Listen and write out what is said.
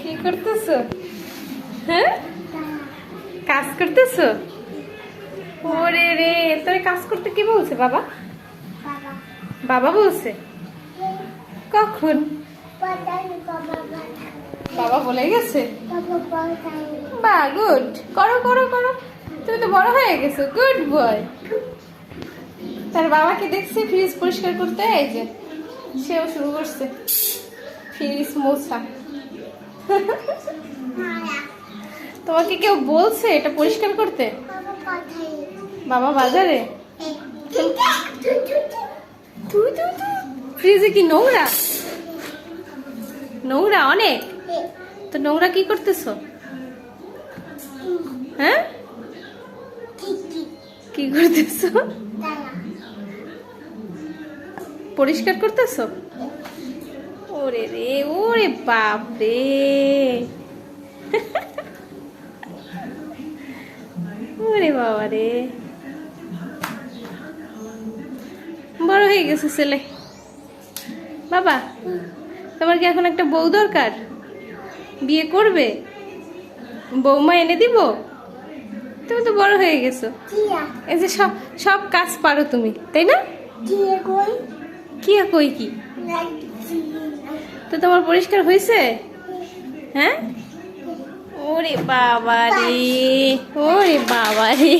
কি করতেছো? হ্যাঁ? কাজ করতেছো? ওরে রে, তোর কাজ করতে কি বলছে বাবা? বাবা বলছে? কখন? বাবা বলে গেছে? বা গুড করো করো করো। তুমি তো বড় হয়ে গেছো। Good boy. তার বাবাকে দেখছি ফ্রিজ পরিষ্কার করতে, এই যে। সেও শুরু করছে। ফ্রিজ মোছা তোমাকে কেউ বলছে এটা পরিষ্কার করতে? বাবা বাজারে? ফ্রিজে কি নোংরা? নোংরা অনেক? তো নোংরা কি করতেছো? হ্যাঁ? কি করতেছো? পরিষ্কার করতেছো? ওরে রে ওরে বাপ রে ওরে বাবা রে বড় হয়ে গেছে ছেলে। বাবা তোমার কি এখন একটা বউ দরকার? বিয়ে করবে? বৌমা এনে দিব? তুমি তো বড় হয়ে গেছো। এই যে সব সব কাজ পারো তুমি তাই না? কি কই কি? তো তোমার পরিষ্কার হয়েছে? হ্যাঁ? ওরে বাবা রে ওরে বাবা রে